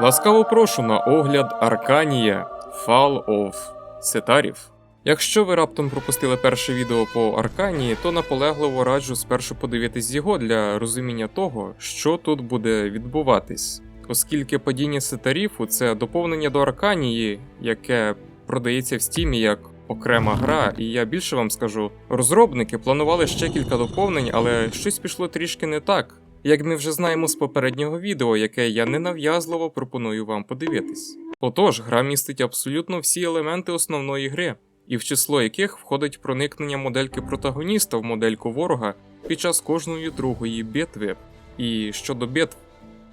Ласкаво прошу на огляд Арканія Fall of Сетарів. Якщо ви раптом пропустили перше відео по Арканії, то наполегливо раджу спершу подивитись його для розуміння того, що тут буде відбуватись. Оскільки падіння сетаріфу це доповнення до Арканії, яке продається в стімі як окрема гра, і я більше вам скажу, розробники планували ще кілька доповнень, але щось пішло трішки не так. Як ми вже знаємо з попереднього відео, яке я ненав'язливо пропоную вам подивитись. Отож, гра містить абсолютно всі елементи основної гри, і в число яких входить проникнення модельки протагоніста в модельку ворога під час кожної другої битви. І щодо битв,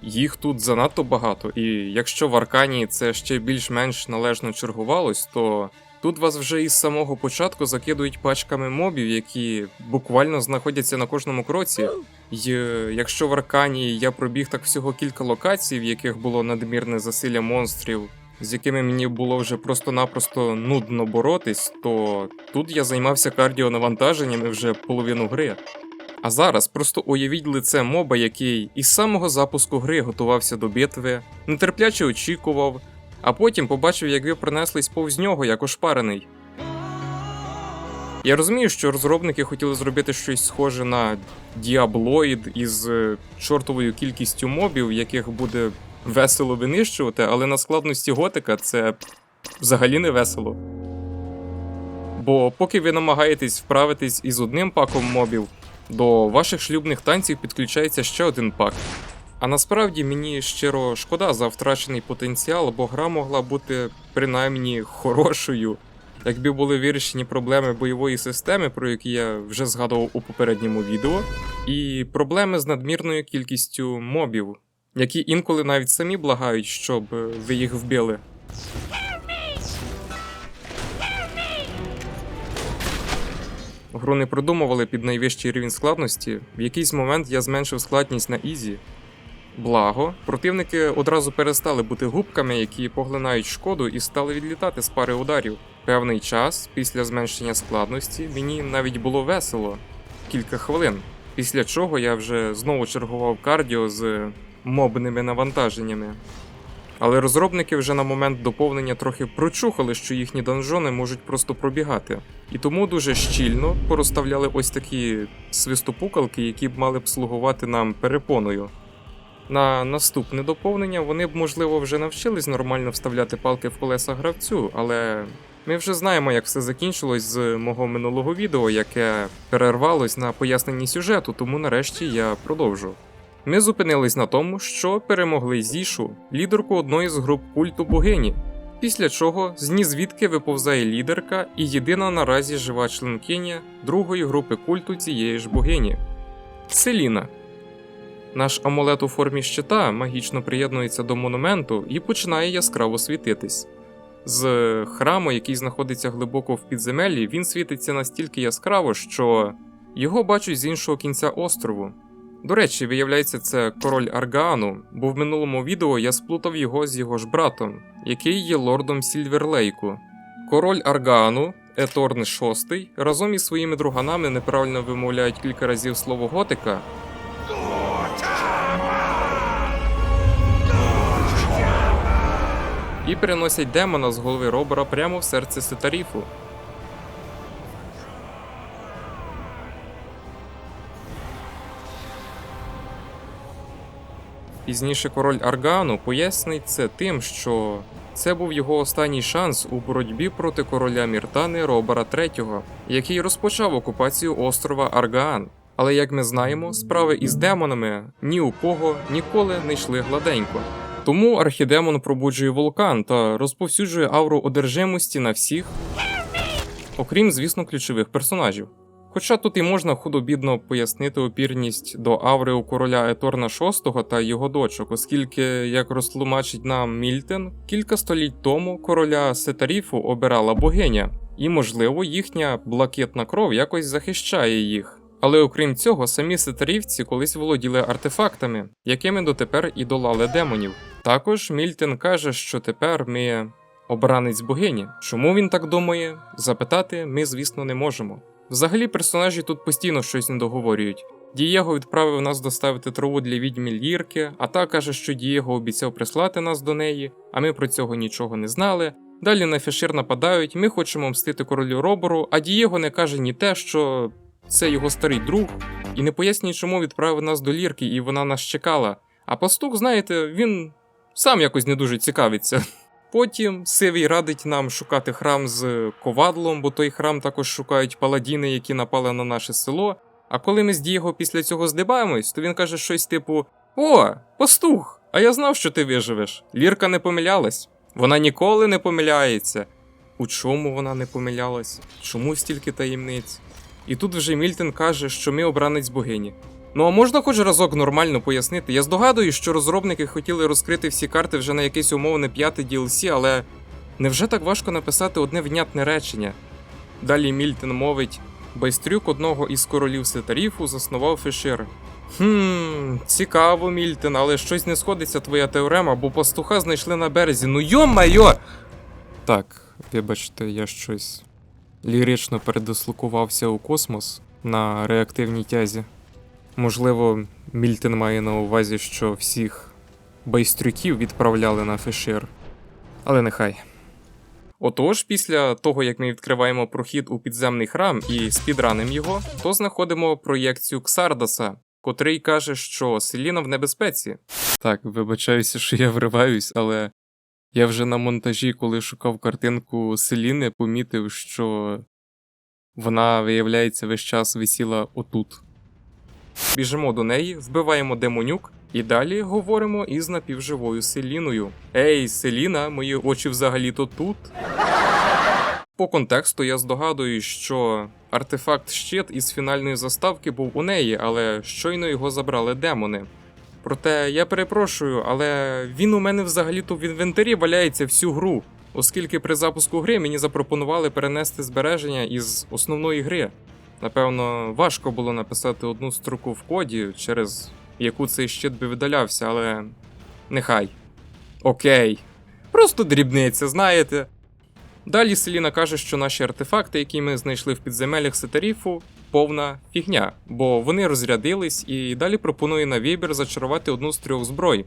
їх тут занадто багато, і якщо в Арканії це ще більш-менш належно чергувалось, то тут вас вже із самого початку закидують пачками мобів, які буквально знаходяться на кожному кроці. І якщо в Арканії я пробіг так всього кілька локацій, в яких було надмірне засилля монстрів, з якими мені було вже просто-напросто нудно боротись, то тут я займався кардіонавантаженнями вже половину гри. А зараз просто уявіть лице моба, який із самого запуску гри готувався до битви, нетерпляче очікував, а потім побачив, як ви пронеслись повз нього, як ошпарений. Я розумію, що розробники хотіли зробити щось схоже на Діаблоїд із е, чортовою кількістю мобів, яких буде весело винищувати, але на складності готика це взагалі не весело. Бо поки ви намагаєтесь вправитись із одним паком мобів, до ваших шлюбних танців підключається ще один пак. А насправді мені щиро шкода за втрачений потенціал, бо гра могла бути принаймні хорошою, якби були вирішені проблеми бойової системи, про які я вже згадував у попередньому відео, і проблеми з надмірною кількістю мобів, які інколи навіть самі благають, щоб е, ви їх вбили. Гру не продумували під найвищий рівень складності. В якийсь момент я зменшив складність на ізі. Благо, противники одразу перестали бути губками, які поглинають шкоду і стали відлітати з пари ударів. Певний час, після зменшення складності, мені навіть було весело кілька хвилин. Після чого я вже знову чергував кардіо з мобними навантаженнями. Але розробники вже на момент доповнення трохи прочухали, що їхні данжони можуть просто пробігати. І тому дуже щільно порозставляли ось такі свистопукалки, які б мали б слугувати нам перепоною. На наступне доповнення вони б, можливо, вже навчились нормально вставляти палки в колеса гравцю, але ми вже знаємо, як все закінчилось з мого минулого відео, яке перервалось на поясненні сюжету, тому нарешті я продовжу. Ми зупинились на тому, що перемогли Зішу, лідерку одної з груп культу богині, після чого з ні звідки виповзає лідерка і єдина наразі жива членкиня другої групи культу цієї ж богині Селіна. Наш амулет у формі щита магічно приєднується до монументу і починає яскраво світитись. З храму, який знаходиться глибоко в підземеллі, він світиться настільки яскраво, що його бачать з іншого кінця острову. До речі, виявляється, це король Аргаану, бо в минулому відео я сплутав його з його ж братом, який є лордом Сільверлейку. Король Аргаану, Еторн VI, разом із своїми друганами неправильно вимовляють кілька разів слово готика. І переносять демона з голови робера прямо в серце Сетаріфу. Пізніше король Аргану пояснить це тим, що це був його останній шанс у боротьбі проти короля Міртани Робера III, який розпочав окупацію острова Аргаан. Але як ми знаємо, справи із демонами ні у кого ніколи не йшли гладенько. Тому архідемон пробуджує вулкан та розповсюджує ауру одержимості на всіх, окрім, звісно, ключових персонажів. Хоча тут і можна худо-бідно пояснити опірність до аври у короля Еторна VI та його дочок, оскільки, як розтлумачить нам Мільтен, кілька століть тому короля Сетаріфу обирала богиня, і, можливо, їхня блакитна кров якось захищає їх. Але окрім цього, самі сетарівці колись володіли артефактами, якими дотепер і долали демонів. Також Мільтен каже, що тепер ми обранець богині. Чому він так думає? Запитати ми, звісно, не можемо. Взагалі, персонажі тут постійно щось не договорюють. Дієго відправив нас доставити траву для відьмі Лірки, а та каже, що Дієго обіцяв прислати нас до неї, а ми про цього нічого не знали. Далі на Фішир нападають, ми хочемо мстити королю Робору, а Дієго не каже ні те, що це його старий друг, і не пояснює, чому відправив нас до Лірки, і вона нас чекала. А пастух, знаєте, він сам якось не дуже цікавиться. Потім Сивій радить нам шукати храм з ковадлом, бо той храм також шукають паладіни, які напали на наше село. А коли ми з Дієго після цього здибаємось, то він каже щось типу: О, пастух! А я знав, що ти виживеш. Лірка не помилялась. Вона ніколи не помиляється. У чому вона не помилялась? Чому стільки таємниць? І тут вже Мільтон каже, що ми обранець богині. Ну а можна хоч разок нормально пояснити? Я здогадуюсь, що розробники хотіли розкрити всі карти вже на якесь умовне п'яте DLC, але невже так важко написати одне внятне речення? Далі Мільтон мовить: Байстрюк одного із королів Сетаріфу заснував Фешир. Хм, цікаво, Мільтон, але щось не сходиться твоя теорема, бо пастуха знайшли на березі. Ну йо-майо! Так, вибачте, я щось лірично передислокувався у космос на реактивній тязі. Можливо, Мільтон має на увазі, що всіх байстрюків відправляли на Фешир. Але нехай. Отож, після того, як ми відкриваємо прохід у підземний храм і спідраним його, то знаходимо проєкцію Ксардаса, котрий каже, що Селіна в небезпеці. Так, вибачаюся, що я вриваюсь, але я вже на монтажі, коли шукав картинку Селіни, помітив, що вона, виявляється, весь час висіла отут. Біжимо до неї, вбиваємо демонюк і далі говоримо із напівживою Селіною. Ей, Селіна, мої очі взагалі-то тут. По контексту я здогадуюсь, що артефакт щит із фінальної заставки був у неї, але щойно його забрали демони. Проте я перепрошую, але він у мене взагалі-то в інвентарі валяється всю гру, оскільки при запуску гри мені запропонували перенести збереження із основної гри. Напевно, важко було написати одну строку в коді, через яку цей щит би видалявся, але нехай. Окей. Просто дрібниця, знаєте. Далі Селіна каже, що наші артефакти, які ми знайшли в підземеллях Сетаріфу, повна фігня, бо вони розрядились і далі пропонує на вибір зачарувати одну з трьох зброй.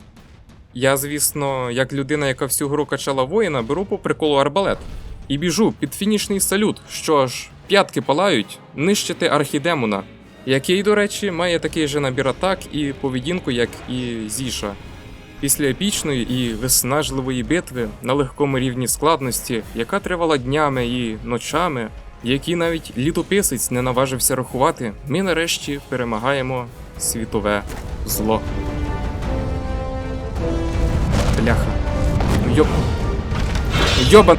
Я, звісно, як людина, яка всю гру качала воїна, беру по приколу арбалет і біжу під фінішний салют, що аж п'ятки палають, нищити архідемона, який, до речі, має такий же набір атак і поведінку, як і Зіша. Після епічної і виснажливої битви на легкому рівні складності, яка тривала днями і ночами, які навіть літописець не наважився рахувати, ми нарешті перемагаємо світове зло. Бляха. Йоб. Йобан.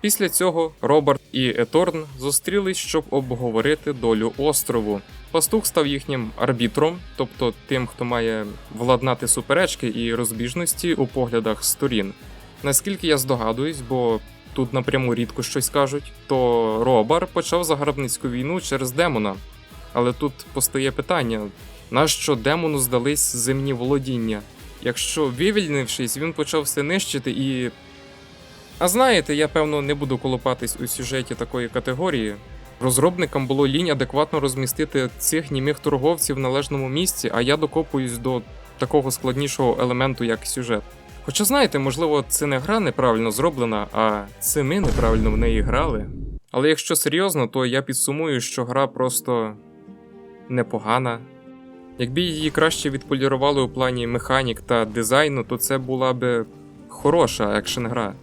Після цього Роберт і Еторн зустрілись, щоб обговорити долю острову. Пастух став їхнім арбітром, тобто тим, хто має владнати суперечки і розбіжності у поглядах сторін. Наскільки я здогадуюсь, бо тут напряму рідко щось кажуть, то Робар почав загарбницьку війну через демона. Але тут постає питання: нащо демону здались земні володіння? Якщо вивільнившись, він почав все нищити і а знаєте, я певно не буду колопатись у сюжеті такої категорії. Розробникам було лінь адекватно розмістити цих німих торговців в належному місці, а я докопуюсь до такого складнішого елементу, як сюжет. Хоча знаєте, можливо, це не гра неправильно зроблена, а це ми неправильно в неї грали. Але якщо серйозно, то я підсумую, що гра просто непогана. Якби її краще відполірували у плані механік та дизайну, то це була би хороша екшен гра.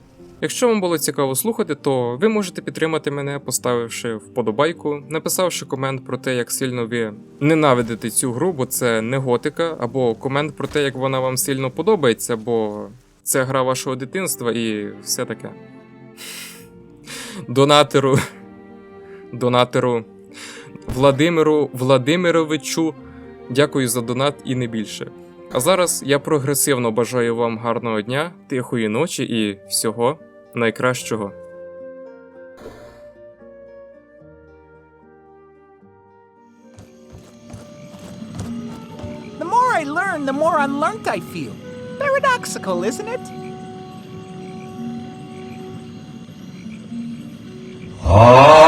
Якщо вам було цікаво слухати, то ви можете підтримати мене, поставивши вподобайку, написавши комент про те, як сильно ви ненавидите цю гру, бо це не готика, або комент про те, як вона вам сильно подобається, бо це гра вашого дитинства і все таке. Донатеру. Донатеру Владимиру Владимировичу. Дякую за донат і не більше. А зараз я прогресивно бажаю вам гарного дня, тихої ночі і всього найкращого. The more I learn, the more unlearned I feel. Paradoxical, isn't it? Ah!